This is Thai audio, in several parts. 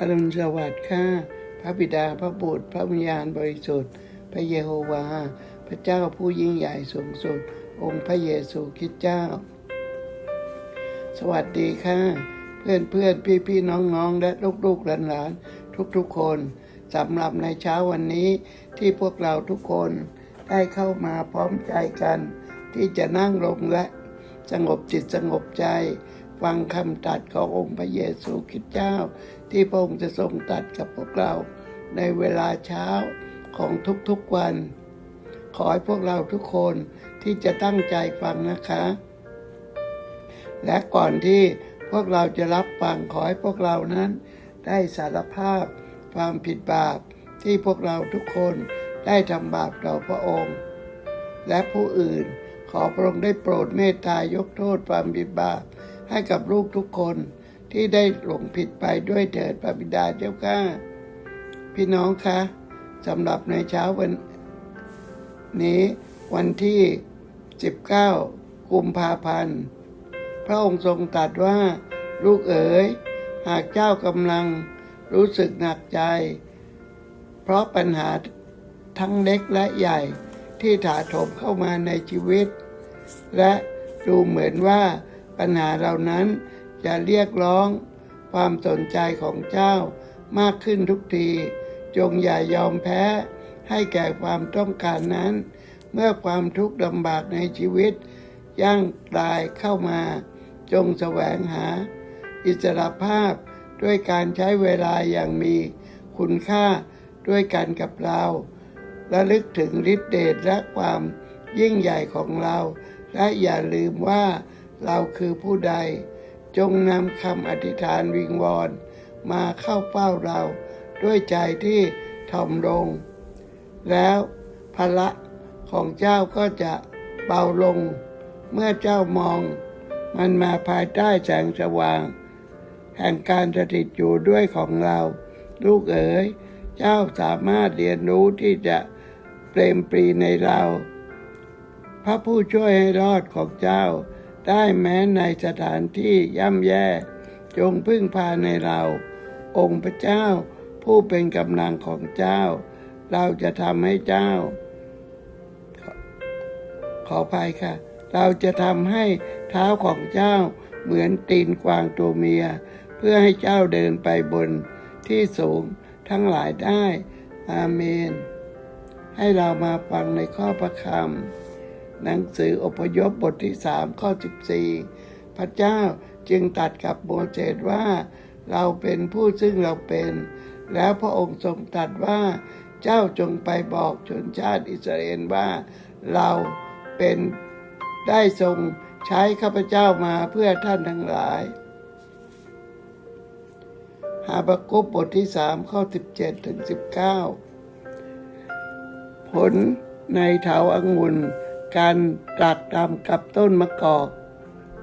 อรุณสวัสดิ์ข้าพระบิดาพระบุตร พระวิญญาณบริสุทธิ์ พระเยโฮวา พระเจ้าผู้ยิ่งใหญ่สูงสุด องค์พระเยซูคริสต์เจ้า สวัสดีค่ะ เพื่อนเพื่อนพี่พี่น้องน้องและลูกลูกหลานหลานทุกทุกคนสำหรับในเช้าวันนี้ที่พวกเราทุกคนได้เข้ามาพร้อมใจกัน ที่จะนั่งลงและสงบจิตสงบใจ ฟังคำตรัดขององค์พระเยซูคริสต์เจ้า ที่พระองค์จะทรงตัดกับพวกเราในเวลาเช้าของทุกๆวัน ขอให้พวกเราทุกคนที่จะตั้งใจฟังนะคะ และก่อนที่พวกเราจะรับฟังขอให้พวกเรานั้น ได้สารภาพความผิดบาปที่พวกเราทุกคนได้ทำบาปต่อพระองค์ และผู้อื่นขอพระองค์ได้โปรดเมตตายกโทษความผิดบาปให้กับลูกทุกคน ที่ได้หลงผิดไปด้วยเถิดพระบิดาเจ้าข้าพี่น้องคะสำหรับในเช้าวันนี้วันที่ 19 กุมภาพันธ์ พระองค์ทรงตรัสว่าลูกเอ๋ย หากเจ้ากำลังรู้สึกหนักใจ เพราะปัญหาทั้งเล็กและใหญ่ที่ถาโถมเข้ามาในชีวิต และดูเหมือนว่าปัญหาเหล่านั้น จะเรียกร้องความสนใจของเจ้ามากขึ้นทุกที จงอย่ายอมแพ้ให้แก่ความต้องการนั้น เมื่อความทุกข์ลำบากในชีวิต ย่างกลายเข้ามา จงแสวงหา อิสรภาพด้วยการใช้เวลาอย่างมีคุณค่าด้วยกันกับเราและลึกถึงฤทธิเดชและความยิ่งใหญ่ของเรา และอย่าลืมว่าเราคือผู้ใด จงนำคำอธิษฐานวิงวอนมาเข้าเฝ้าเราด้วยใจที่ถ่อมลง แล้วภาระของเจ้าก็จะเบาลง เมื่อเจ้ามอง มันมาภายใต้แสงสว่าง แห่งการสถิตอยู่ด้วยของเรา ลูกเอ๋ย เจ้าสามารถเรียนรู้ที่จะเปรมปรีในเรา พระผู้ช่วยให้รอดของเจ้า ได้แม้ในสถานที่ย่ำแย่ จงพึ่งพาในเรา องค์พระเจ้า ผู้เป็นกำลังของเจ้า เราจะทำให้เจ้าขออภัยค่ะ เราจะทำให้เท้าของเจ้าเหมือนตีนกวางตัวเมีย เพื่อให้เจ้าเดินไปบนที่สูงทั้งหลายได้ อาเมน ให้เรามาฟังในข้อประคำ หนังสืออพยพบทที่สามข้อ14พระเจ้าจึงตัดกับโมเสสว่า เราเป็นผู้ซึ่งเราเป็น แล้วพระองค์ทรงตรัสว่า เจ้าจงไปบอกชนชาติอิสราเอลว่า เราเป็นได้ทรงใช้ข้าพเจ้ามาเพื่อท่านทั้งหลายหาบากุบบทที่สามข้อ17ถึง19ผลในเถาอังุ่น การตรากตามกับต้นมะกอก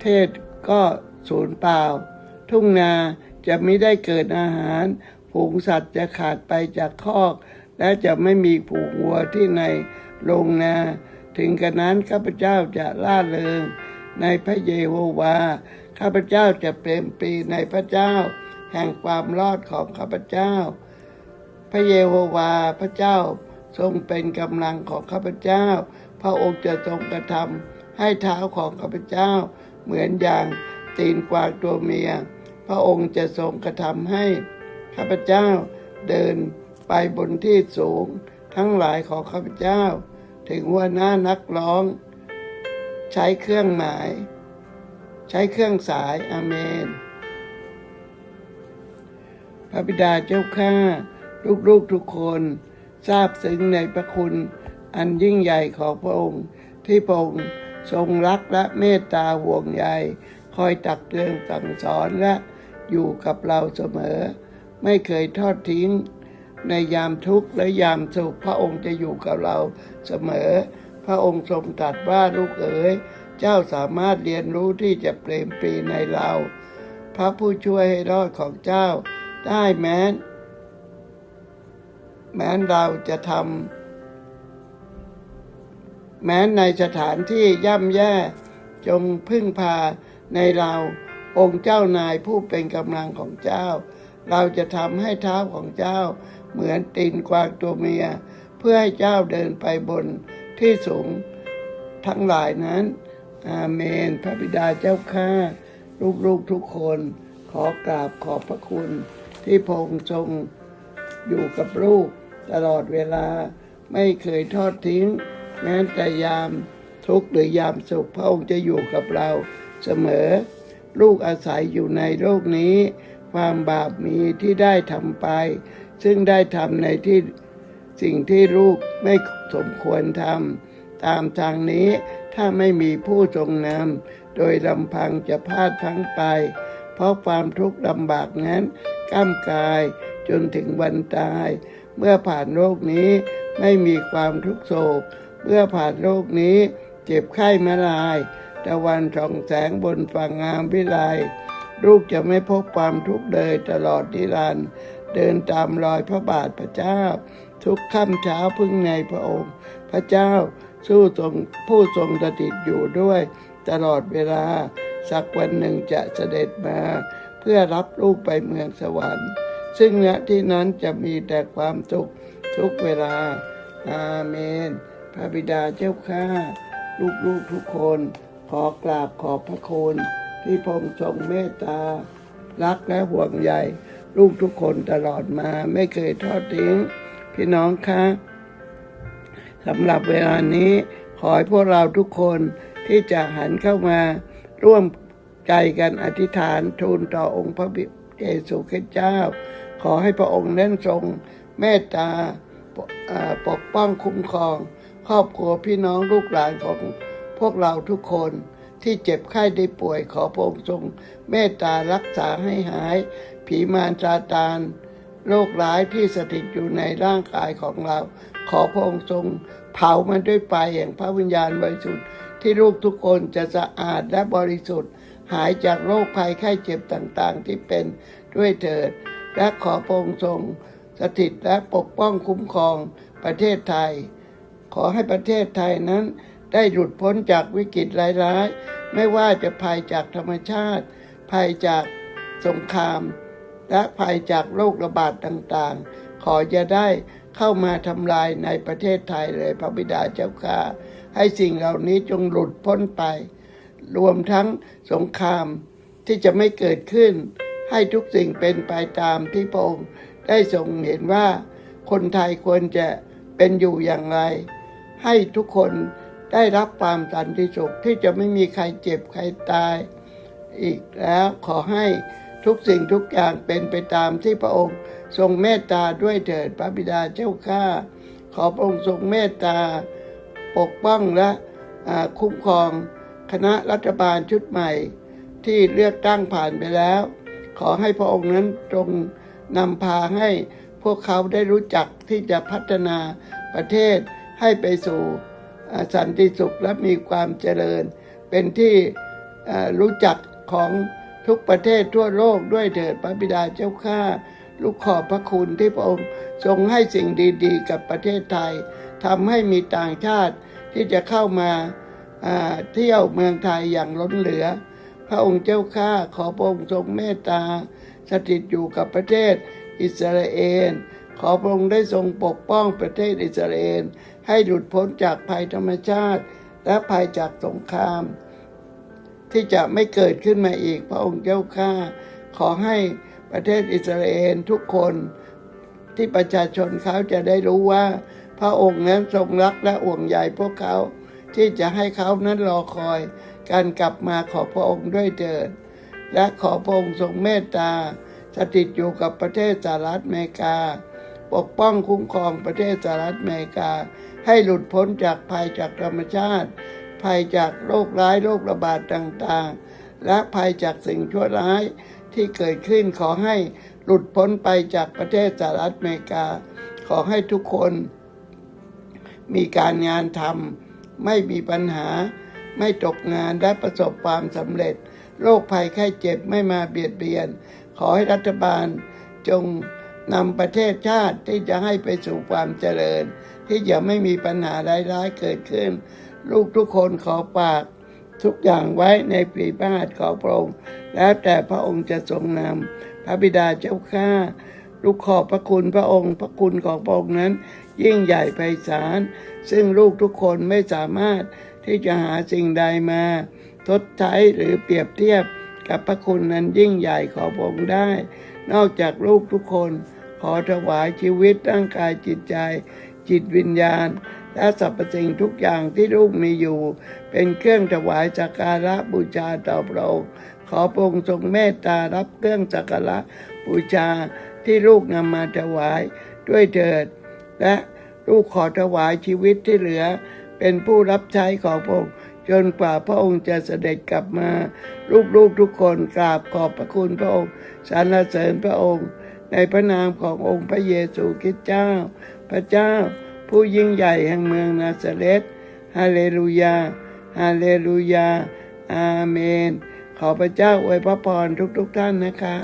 เทศก็สูญเปล่า ทุ่งนาจะไม่ได้เกิดอาหารฝูงสัตว์จะขาดไปจากคอก และจะไม่มีผูกวัวที่ในโรงนา ถึงกระนั้นข้าพเจ้าจะล่าเริง ในพระเยโฮวา ข้าพเจ้าจะเปรมปรีในพระเจ้า แห่งความรอดของข้าพเจ้า พระเยโฮวาพระเจ้าทรงเป็นกำลังของข้าพเจ้า พระองค์จะทรงกระทำให้เท้าของข้าพเจ้า เหมือนอย่างตีนกวางตัวเมีย พระองค์จะทรงกระทำให้ข้าพเจ้าเดินไปบนที่สูงทั้งหลายของข้าพเจ้า ถึงว่าหน้านักร้อง ใช้เครื่องหมาย ใช้เครื่องสายอาเมน พระบิดาเจ้าข้าลูกๆทุกคน ทราบซึ้งในพระคุณ อันยิ่งใหญ่ของพระองค์ ที่พระองค์ทรงรักและเมตตาห่วงใยคอยตักเตือนสั่งสอนและอยู่กับเราเสมอ ไม่เคยทอดทิ้ง ในยามทุกข์และยามสุขพระองค์จะอยู่กับเราเสมอ พระองค์ทรงตรัสว่าลูกเอ๋ยเจ้าสามารถเรียนรู้ที่จะเปรมปรีในเรา พระผู้ช่วยให้รอดของเจ้า ได้แม้นแม้นเราจะทำ แม้ในสถานที่ย่ำแย่จงพึ่งพาในเราองค์เจ้านายผู้เป็นกำลังของเจ้า เราจะทำให้เท้าของเจ้า เหมือนตีนกวางตัวเมีย เพื่อให้เจ้าเดินไปบนที่สูงทั้งหลายนั้น อาเมน พระบิดาเจ้าข้าลูกๆทุกคนขอกราบขอบพระคุณที่พงทรงอยู่กับลูกตลอดเวลาไม่เคยทอดทิ้ง แม้แต่ยามทุกข์หรือยามสุขพระองค์จะอยู่กับเราเสมอ ลูกอาศัยอยู่ในโลกนี้ ความบาปมีที่ได้ทำไป ซึ่งได้ทำในที่สิ่งที่ลูกไม่สมควรทำตามทางนี้ถ้าไม่มีผู้ทรงนำโดยลำพังจะพลาดพลังไป เพราะความทุกข์ลำบากนั้นก้ามกายจนถึงวันตาย เมื่อผ่านโลกนี้ไม่มีความทุกโศก เมื่อผ่านโลกนี้ เจ็บไข้มาลาย ตะวันส่องแสงบนฝั่งงามวิไลลูกจะไม่พบความทุกข์เลยตลอดนิรันดร์เดินตามรอยพระบาทพระเจ้า ทุกค่ำเช้าพึ่งในพระองค์ พระเจ้าสู้ทรงผู้ทรงสถิตอยู่ด้วย ตลอดเวลา สักวันหนึ่งจะเสด็จมา เพื่อรับลูกไปเมืองสวรรค์ ซึ่งณที่นั้นจะมีแต่ความสุขทุกเวลา อาเมน พระบิดาเจ้าข้าลูกๆทุกคน ขอกราบขอบพระคุณที่พงทรงเมตตา รักและห่วงใยลูกทุกคนตลอดมาไม่เคยทอดทิ้ง พี่น้องคะสำหรับเวลานี้ขอให้พวกเราทุกคนที่จะหันเข้ามาร่วมใจกันอธิษฐานทูลต่อองค์พระบิเยซูคริสต์เจ้า ขอให้พระองค์นั้นทรงเมตตาปกอ่าปกป้องคุ้มครอง ครอบครัวพี่น้องลูกหลานของพวกเราทุกคนที่เจ็บไข้ได้ป่วยขอพระองค์ทรงเมตตารักษาให้หาย ผีมารซาตานโรคร้ายที่สถิตอยู่ในร่างกายของเรา ขอพระองค์ทรงเผามันด้วยไฟแห่งพระวิญญาณบริสุทธิ์ที่ลูกทุกคนจะสะอาดและบริสุทธิ์ หายจากโรคภัยไข้เจ็บต่างๆ ที่เป็นด้วยเถิด และขอพระองค์ทรงสถิตและปกป้องคุ้มครองประเทศไทย ขอให้ประเทศไทยนั้น ได้หลุดพ้นจากวิกฤตร้ายๆ ไม่ว่าจะภัยจากธรรมชาติ ภัยจากสงคราม และภัยจากโรคระบาดต่างๆ ขอจะได้เข้ามาทำลายในประเทศไทยเลยพระบิดาเจ้าข้าให้สิ่งเหล่านี้จงหลุดพ้นไป รวมทั้งสงครามที่จะไม่เกิดขึ้น ให้ทุกสิ่งเป็นไปตามที่พระองค์ได้ทรงเห็นว่า คนไทยควรจะเป็นอยู่อย่างไร ให้ทุกคนได้รับความสันติสุขที่จะไม่มีใครเจ็บใครตาย อีกแล้วขอให้ทุกสิ่งทุกอย่างเป็นไปตามที่พระองค์ทรงเมตตาด้วยเถิดพระบิดาเจ้าข้าขอพระองค์ทรงเมตตา ปกป้องและคุ้มครองคณะรัฐบาลชุดใหม่ที่เลือกตั้งผ่านไปแล้ว ขอให้พระองค์นั้นจงนำพาให้พวกเขาได้รู้จักที่จะพัฒนาประเทศ ให้ไปสู่สันติสุขและมีความเจริญ เป็นที่รู้จักของทุกประเทศทั่วโลกด้วยเถิดพระบิดาเจ้าข้าลูกขอบพระคุณที่พระองค์ทรงให้สิ่งดีๆ กับประเทศไทยทำให้มีต่างชาติที่จะเข้ามาเที่ยวเมืองไทยอย่างล้นเหลือ พระองค์เจ้าข้าขอพระองค์ทรงเมตตาสถิตอยู่กับประเทศอิสราเอล ขอพระองค์ได้ทรงปกป้องประเทศอิสราเอลให้หลุดพ้นจากภัยธรรมชาติ และภัยจากสงคราม ที่จะไม่เกิดขึ้นมาอีกพระองค์เจ้าข้าขอให้ประเทศอิสราเอลทุกคนที่ประชาชนเขาจะได้รู้ว่า พระองค์นั้นทรงรักและห่วงใยพวกเขา ที่จะให้เขานั้นรอคอย การกลับมาขอพระองค์ด้วยเถิดและขอพระองค์ทรงเมตตาสถิตอยู่กับประเทศสหรัฐอเมริกา ปกป้องคุ้มครองประเทศสหรัฐอเมริกา ให้หลุดพ้นจากภัยจากธรรมชาติ ภัยจากโรคร้ายโรคระบาดต่างๆ และภัยจากสิ่งชั่วร้ายที่เกิดขึ้นขอให้หลุดพ้นไปจากประเทศสหรัฐอเมริกา ขอให้ทุกคนมีการงานทำไม่มีปัญหา ไม่ตกงานและประสบความสำเร็จ โรคภัยไข้เจ็บไม่มาเบียดเบียน ขอให้รัฐบาลจง นำประเทศชาติที่จะให้ไปสู่ความเจริญ ที่จะไม่มีปัญหาร้ายๆเกิดขึ้น ลูกทุกคนขอฝากทุกอย่างไว้ในปีพระหัตถ์ของพระองค์แล้วแต่พระองค์จะทรงนำพระบิดาเจ้าข้าลูกขอบพระคุณพระองค์พระคุณของพระองค์นั้น ยิ่งใหญ่ไพศาลซึ่งลูกทุกคนไม่สามารถที่จะหาสิ่งใดมา ทดใช้หรือเปรียบเทียบกับพระคุณนั้นยิ่งใหญ่ของพระองค์ได้ นอกจากลูกทุกคน ขอถวายชีวิตร่างกายจิตใจ จิตวิญญาณ และสรรพสิ่งทุกอย่างที่ลูกมีอยู่ เป็นเครื่องถวายสักการะบูชาต่อพระองค์ขอพระองค์ทรงเมตตารับเครื่องสักการะบูชาที่ลูกนำมาถวายด้วยเถิด และลูกขอถวายชีวิตที่เหลือ เป็นผู้รับใช้ของพระองค์จนกว่าพระองค์จะเสด็จกลับมา ลูกๆทุกคนกราบขอบพระคุณพระองค์สรรเสริญพระองค์ ในพระนามขององค์พระเยซูคริสต์เจ้า พระเจ้า ผู้ยิ่งใหญ่แห่งเมืองนาซาเรตฮาเลลูยา ฮาเลลูยา อาเมน ขอพระเจ้าอวยพระพรทุกๆท่านนะคะ